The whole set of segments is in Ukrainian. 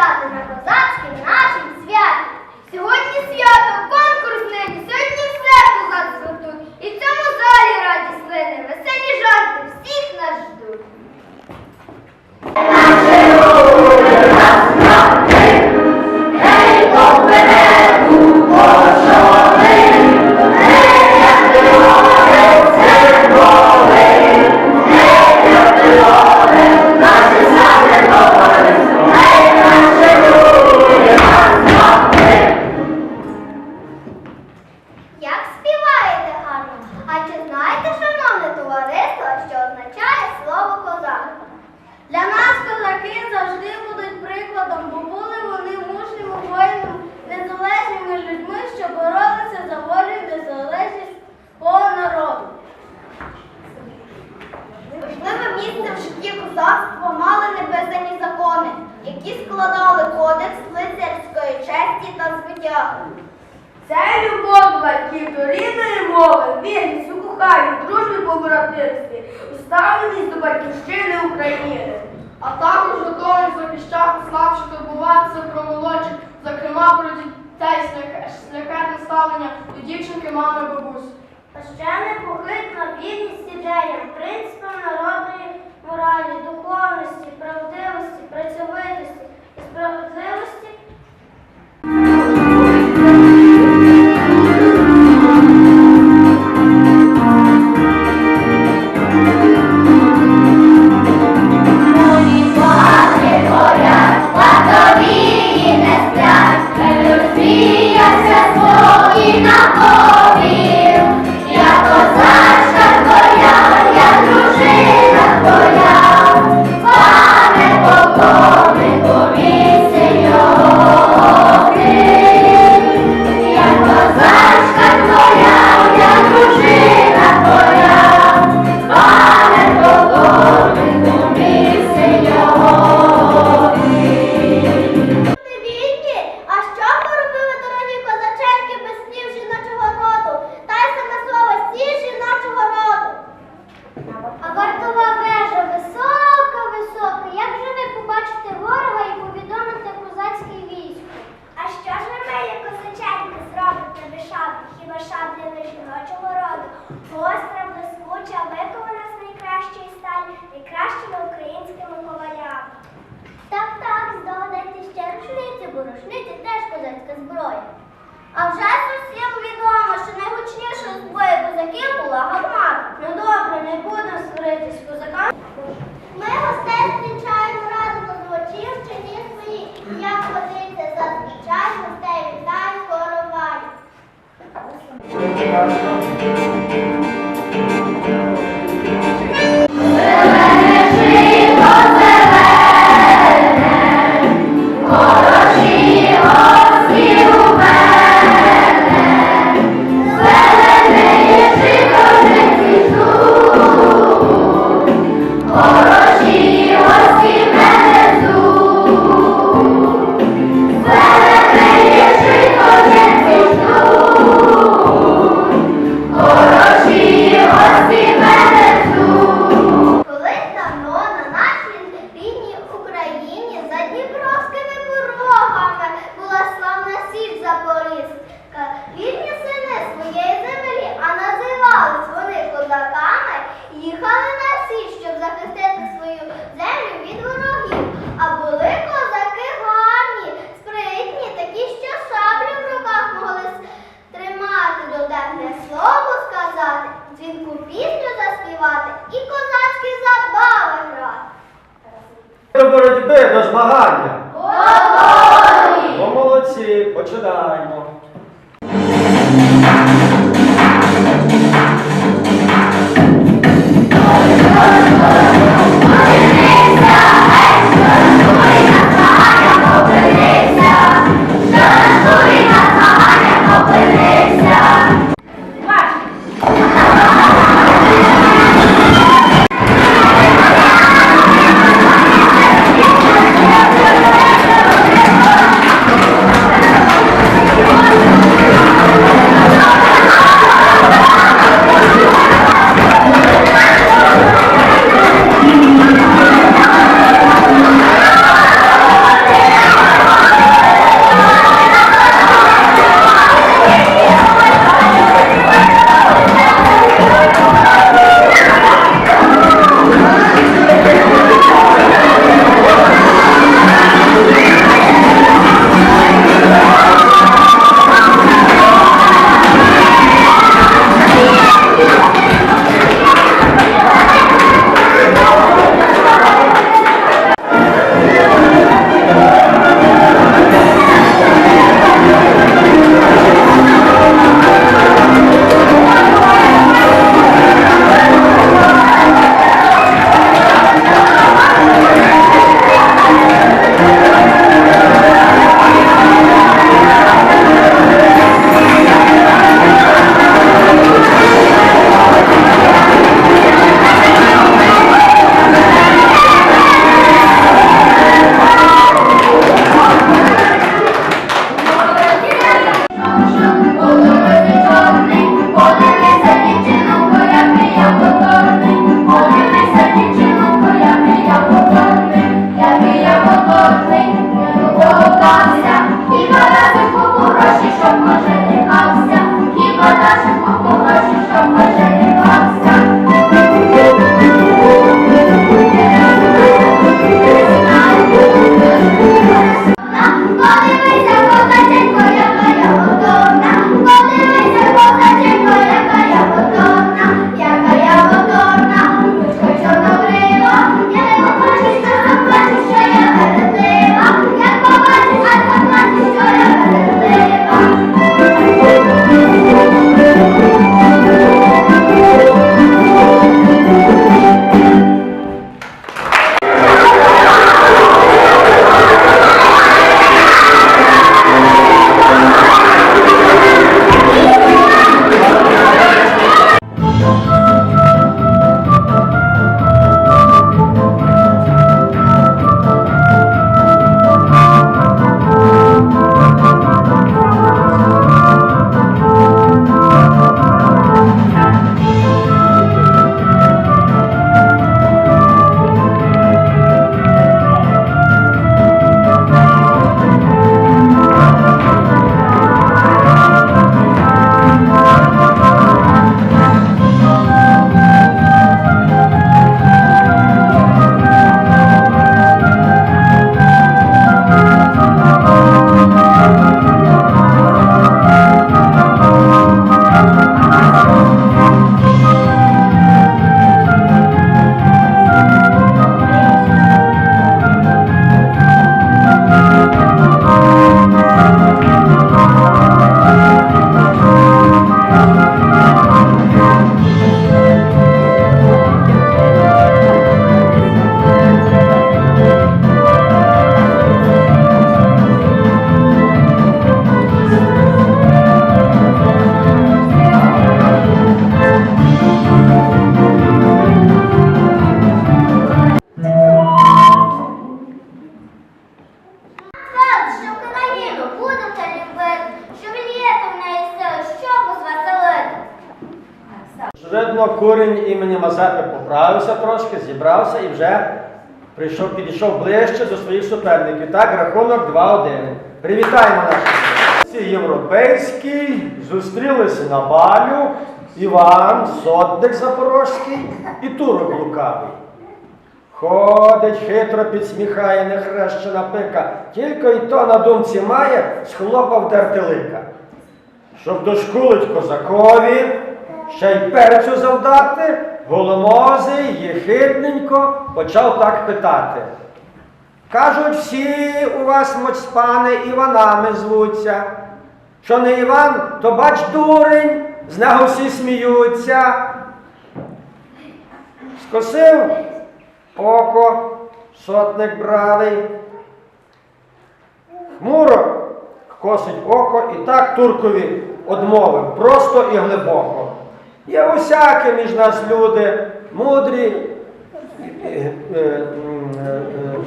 стати на козацький на. кодекс лицарської честі та звиття. Це любов батьків до рідної мови, вірність у коханні, по побратимстві, уставленість до батьківщини України, а також готовність захищати слабше добуватися про молодших, зокрема про дітей, шляхетне ставлення до дівчинки, мами, бабусі. Та ще непохитна вірність ідеям, принципам народної моралі, духовності, правдивості, працьовитості справедливості А вже зовсім відомо, що найгучнішою збою козаків була гармата. Ну добре, не будемо сваритись з козаками. Ми гостей зустрічаємо разом з очівчині свої, як годиться зазвичай, гостей вітають коровай. до змагання? Готові! Бо молодці, починаємо. Видно, курень імені Мазепи поправився трошки, зібрався і вже прийшов, підійшов ближче до своїх суперників. Так, рахунок 2-1. Привітаємо наших. Ці європейські зустрілися на балю Іван, сотник Запорозький і турок лукавий. Ходить, хитро підсміхає нехрещена пика, тільки й то на думці має, схлопав дертелика. Щоб дошкулить козакові, ще й перцю завдати, голомозий єхидненько почав так питати. Кажуть, всі у вас моцпани Іванами звуться. Що не Іван, то бач дурень, з нього всі сміються. Скосив око, сотник бравий. Хмуро косить око і так туркові одмовив, просто і глибоко. Є усякі між нас люди, мудрі, е, е, е,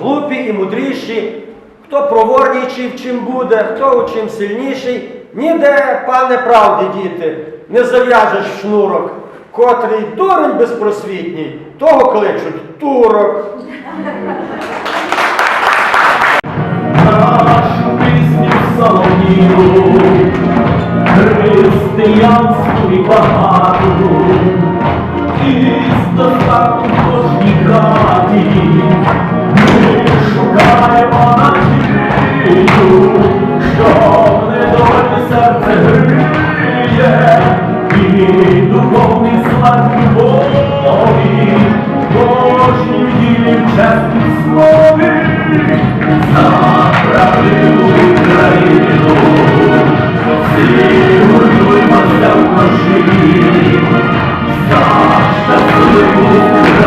глупі і мудріші, хто проворніший в чим буде, хто у чим сильніший. Ніде, пане правди, діти, не зав'яжеш шнурок, котрий дурень безпросвітній, того кличуть турок. нашу пісню солов'їну, християнську і багату, Слави, за правду Україну, всі 杀起共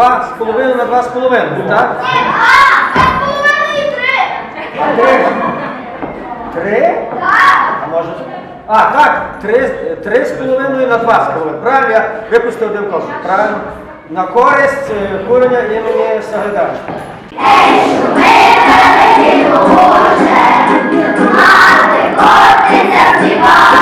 Два з половиною на два з половиною, так? Три. Три? Так. А може. А, так, три, три з половиною на два з половиною. Правильно, я випустив один кошик. Правильно? На користь е, курення імені Сагайдачного. Мати котиця співає.